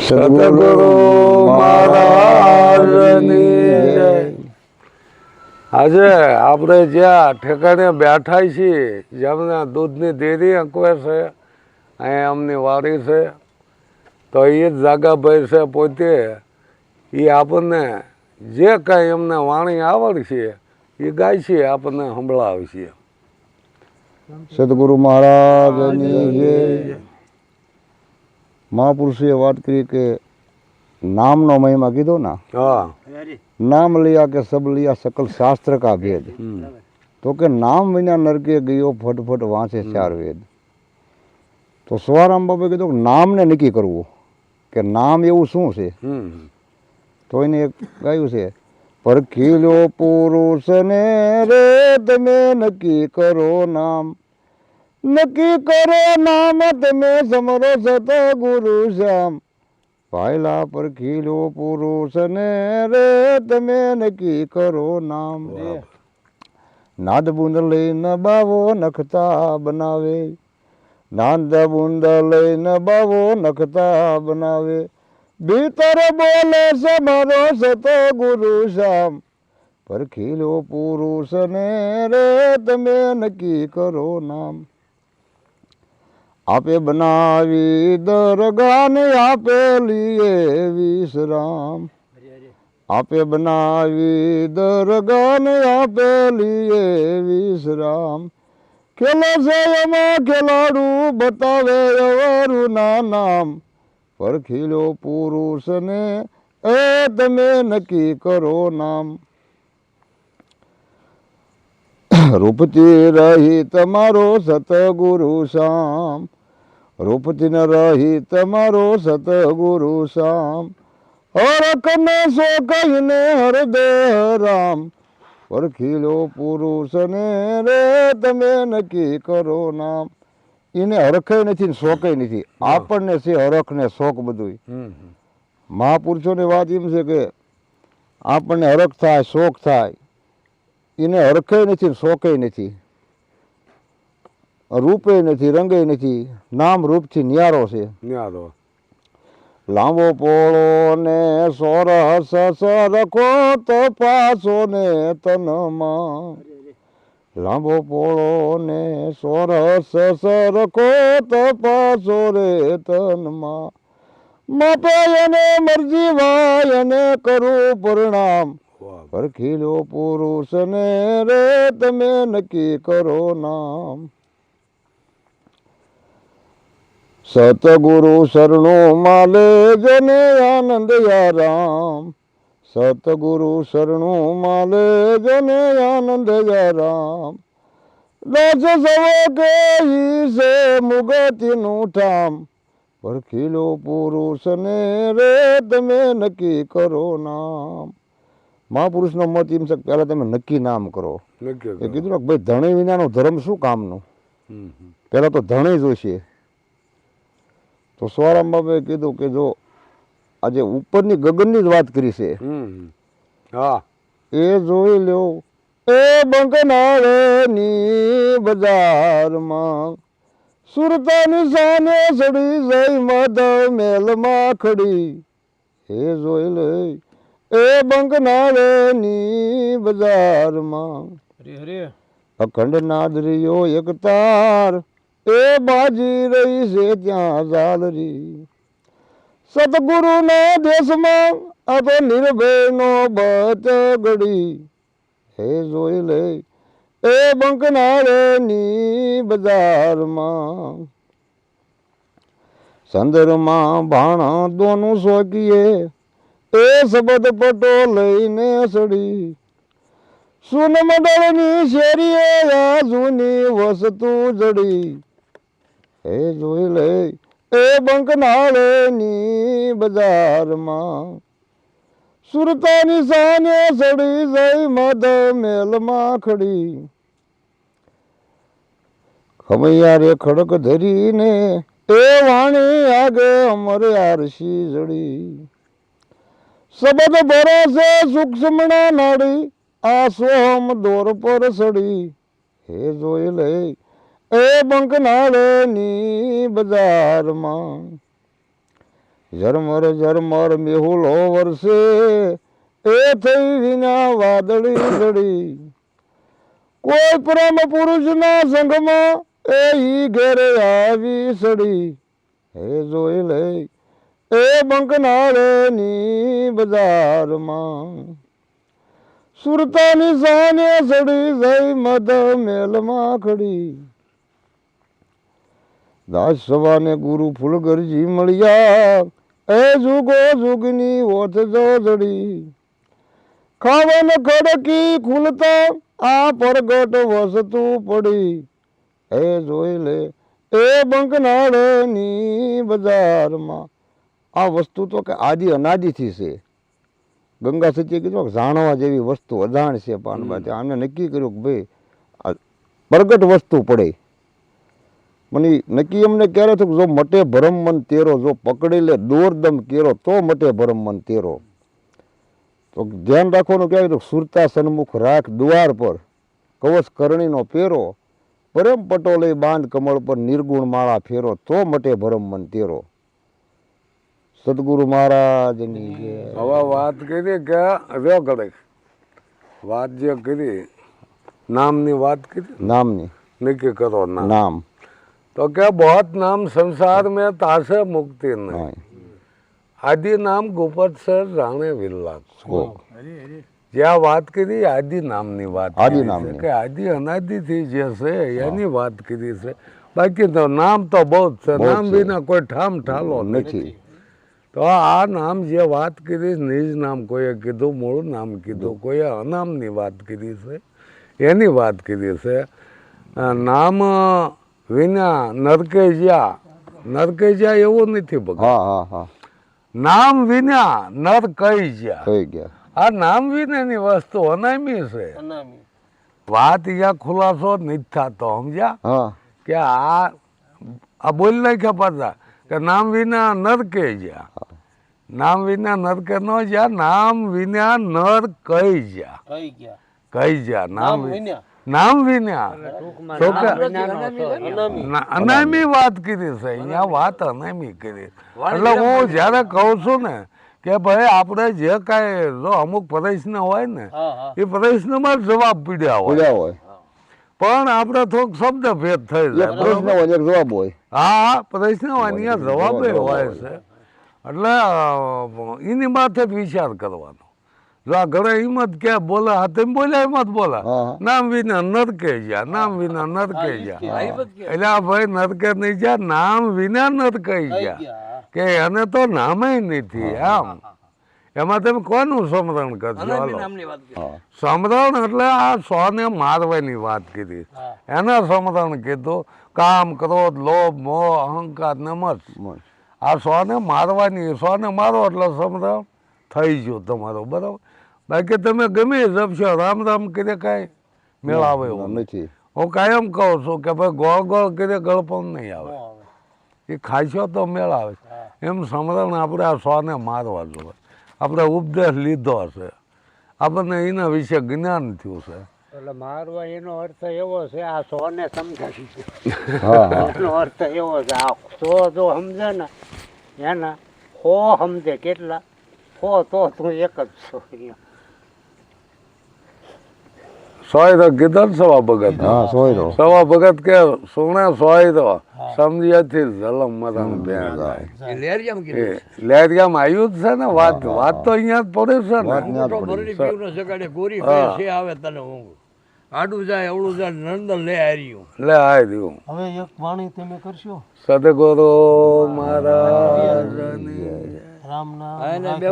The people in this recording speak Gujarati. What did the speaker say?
સદગુરુ મહારાજની આજે આપણે જ્યાં ઠેકાણે બેઠા છીએ જેમને દૂધની ડેરી અંકવે છે અહીંયા અમની વાડી છે તો એ જ જાગાભાઈ છે પોતે. એ આપણને જે કાંઈ એમને વાણી આવડશે એ ગાય છે આપણને સંભળાવે છે. સદગુરુ મહારાજની જય. મહાપુરુષે વાત કરી કે નામનો મહિમા કીધો ના નામ લિયા કે સબ લિયા સકલ શાસ્ત્ર કા ભેદ. તો કે નામ વિના નરકે ગયો ફટફટ વાંચે ચાર વેદ. તો સવારામ બાબે કીધું કે નામને નક્કી કરવું. કે નામ એવું શું છે? તો એને એક ગાયું છે પરખી લો પુરુષને રે તમે નક્કી કરો નામ. નક્કી કરો નામ તમે સમરો સત ગુરુ શ્યામ. ભાઈલા પરખીલો પુરુષને રે તમે નક્કી કરો નામ નાદ બુંદ લઈને બાવો નખતા બનાવે. નાદ બુંદ લઈને બાવો નખતા બનાવે. ભીતર બોલે સમરો સતો ગુરુ શ્યામ. પરખીલો પુરુષને રે તમે નક્કી કરો નામ. આપે બનાવી દરગાને આપે લીએ વિશ્રામ. આપે બનાવી દરગાને આપે લીએ વિશ્રામ. ખેલો છે એમાં ખેલાડું બતાવે અવરું નામ પરખીલો પુરુષને એ તમે નક્કી કરો નામ. રૂપથી રહી તમારો સતગુરુ શામ. રૂપથી ન રહી તમારો સતગુરુ શામ હરખને સો કહીને હરદે રામ. પરખીલો પુરુષને રે તમે નક્કી કરો નામ. એને હરખે નથી ને શોકે નથી. આપણને છે હરખ ને શોખ બધું મહાપુરુષોની વાત એમ છે કે આપણને હરખ થાય શોખ થાય. એને હરખે નથી ને શોકે નથી. રૂપે નથી રંગે નથી નામ રૂપથી ન્યારો છે. ન્યારો. લાંબો પોળો ને સોરસ સરખો તપાસો ને તનમાં. લાંબો પોળો ને સોરસ સરખો તપાસો રે તનમાં. માપે એને મરજી વાય એને કરું પરિણામ. પરખીલો પુરુષને રે તમે નક્કી કરો નામ. સતગુરુ શરણો માલે જને આનંદ યારામ સતગુરુ શરણો માલે જને આનંદ યારામ દસ સવો કે ઈ છે મુગતિનું ઠામ. પરખીલો પુરુષને રે તમે નક્કી કરો નામ. મહાપુરુષનો મત એમ છે પહેલાં તમે નક્કી નામ કરો. એ કીધું ભાઈ ધણી વિનાનો ધર્મ શું કામનો. પહેલાં તો ધણી જોઈશે તો સ્વરામ બાબે કીધું કે જો આજે ઉપરની ગગનની જ વાત કરી છે. હમ. હમ. હા. એ જોઈ લ્યો એ બંકનાળની બજારમાં સુરતાની સાને સડી જઈ માધવ મેલમાં ખડી એ જોઈ લે એ બંકનાળની બજારમાં અખંડ નાદરીઓ એક તાર એ બાજી રહી છે ત્યાં ઝાલરી. સતગુરુના દેશમાં આ તો નિર્ભયનો બચ ગડી હે જોઈ લે, એ બંકનાળની બજારમાં. સંદરમાં ભાણા દોનું શોકીએ, એ શબ્દ પટો લઈને સડી. સુન મંડળની શેરીએ આ જૂની વસ્તુ જડી. એ જોઈ લે, એ બંકનાળની બજારમાં. સુરતાની સાને સડી જઈ મદ મેલમાં ખડી ખમૈયારે ખડક ધરીને એ વાણી આગે અમર આરસી જડી. સબદ ભરોસે સૂક્ષ્મણા નાડી, આ સોહમ દોર પર સડી. હે જોઈ લે એ બંકનાળની બજારમાં ઝરમર ઝરમર મેહુલો વરસે, એ થઈ વિના વાદળી ઘડી. કોઈ પ્રેમ પુરુષના સંગમાં એ ઈ ઘેરે આવી સડી. હે જોઈ લે એ બંકનાળની બજારમાં. સુરતાની સાને સડી જઈ મધ મેલમાં ખડી. દાસ સવાને ગુરુ ફૂલગરજી મળ્યા. એ જુગો જુગની ઓથ જડી. ખાવન ખડકી ખુલતા આ પરગટ વસતું પડી. એ જોઈ લે એ બંકનાળની બજારમાં. આ વસ્તુ તો કે આદિ અનાદિથી છે. ગંગા સચિએ કીધું કે જાણવા જેવી વસ્તુ અજાણ છે પાનબા ત્યાં અમે નક્કી કર્યું કે ભાઈ પ્રગટ વસ્તુ પડે. મને નક્કી અમને ક્યારે થયું જો મટે ભરમ મન તેરો જો પકડી લે દોરદમ કેરો તો મટે ભરમ મન તેરો. તો ધ્યાન રાખવાનું તો સુરતા સન્મુખ રાખ દ્વાર પર. કવચ કરણીનો પેરો પરમ પટોલે બાંધ કમળ પર નિર્ગુણ માળા ફેરો તો મટે ભરમ મન તેરો. સદગુરુ મહારાજની હવે વાત કરી કે રહ્યો ઘડીક વાત જે કરી નામની વાત કરી? નામની. નક્કી કરો નામ. तो क्या बहुत नाम संसार में तासे मुक्ति नहीं હા. આદિ નામ ગુપત સર રાણે વિલ્લા ઓ. જ્યાં વાત કરી આદિ નામની વાત આદિ કરી છે નામની. કે આદિ અનાદિથી જે છે એની વાત કરી છે બાકી તો નામ તો બહુ જ છે બહુ જ નામ છે. વિના કોઈ ઠામ ઠાલો નથી નથી તો આ નામ જે વાત કરી નિજ નામ કોઈએ કીધું મૂળ નામ કીધું કોઈએ અનામની વાત કરી છે એની વાત કરી છે અ, નામ વિના નરકે જ્યા. નરકે જ્યા એવું નથી ભગવાન. હા હા હા. નામ વિના નર કઈ જ્યા. થઈ ગયા. આ નામ વિનાની વસ્તુ અનામી છે. વાત યા ખુલાસો નથી થતો સમજ્યા? કે આ આ બોલ નાખ્યા પાછા કે નામ વિના નરકે જ્યા. નામ વિના નરકે ન જ્યાં નામ વિના નર કઈ જ્યા. કઈ ગયા? જ્યાં નામ વિના. નામ વિના. અનામી વાત કરી છે અહીંયા વાત અનામી કરી એટલે હું જ્યારે કહું છું ને કે ભાઈ આપણે જે કાંઈ જો અમુક પ્રશ્ન હોય ને એ પ્રશ્નમાં જ જવાબ પીડ્યા હોય. હોય. પણ આપણે થોડોક શબ્દ ભેદ થઈ જાય. પ્રશ્ન હોય જવાબ હોય. હા પ્રશ્ન હોય અહીંયા જવાબ હોય છે. એટલે એની માથે જ વિચાર કરવાનો. જો આ ઘરે હિંમત કે બોલે હા તેમ બોલ્યા હિંમત બોલા. નામ વિના નરકે જા નામ વિના નરકે જા એટલે આ ભાઈ નરકે નહીં જા નામ વિના નરકે જા ગયા કે એને તો નામે નથી આમ એમાં. તમે કોનું સમરણ કરશો હાલો. સમરણ એટલે આ સોને મારવાની વાત કીધી. એના સમરણ કીધું કામ ક્રોધ લોભ મોહ અહંકાર ને મત. આ સોને મારવાની સોને મારો એટલે સમરણ થઈ ગયો તમારો બરાબર? બાકી તમે ગમે જપશો રામ રામ કરે કાંઈ મેળાવે એવું નથી. નથી. હું કાયમ કહું છું કે ભાઈ ગોળ ગોળ કરે ગળપણ નહીં આવે. આવે. એ ખાશો તો મેળ આવે એમ સમરણ આપણે આ સ્વાને મારવા જોઈએ. આપણે ઉપદેશ લીધો છે. આપણને એના વિશે જ્ઞાન થયું છે. એટલે મારવા એનો અર્થ એવો છે આ સોને સમજાવી દો. હા હા. એનો અર્થ એવો છે આ સો જો સમજે ને એના હો સમજે કેટલા. હો તો તું એક જ છો અહીંયા. સોય તો કીધો સવા ભગત. હા સવા ભગત કે સુણે સોય તો સમજ્યાથી જલમ મરણ ભેણ જાય એ લેરિયામાં આવ્યું જ છે ને વાત વાત તો અહીંયા જ પડે છે ને. આવે તને પડી. આડું જાય અવળું જાય નંદન લે હાર્યું લે આ રહ્યું હવે એક વાણી તમે કરશો? સદગુરુ મહારાજની રામ નામ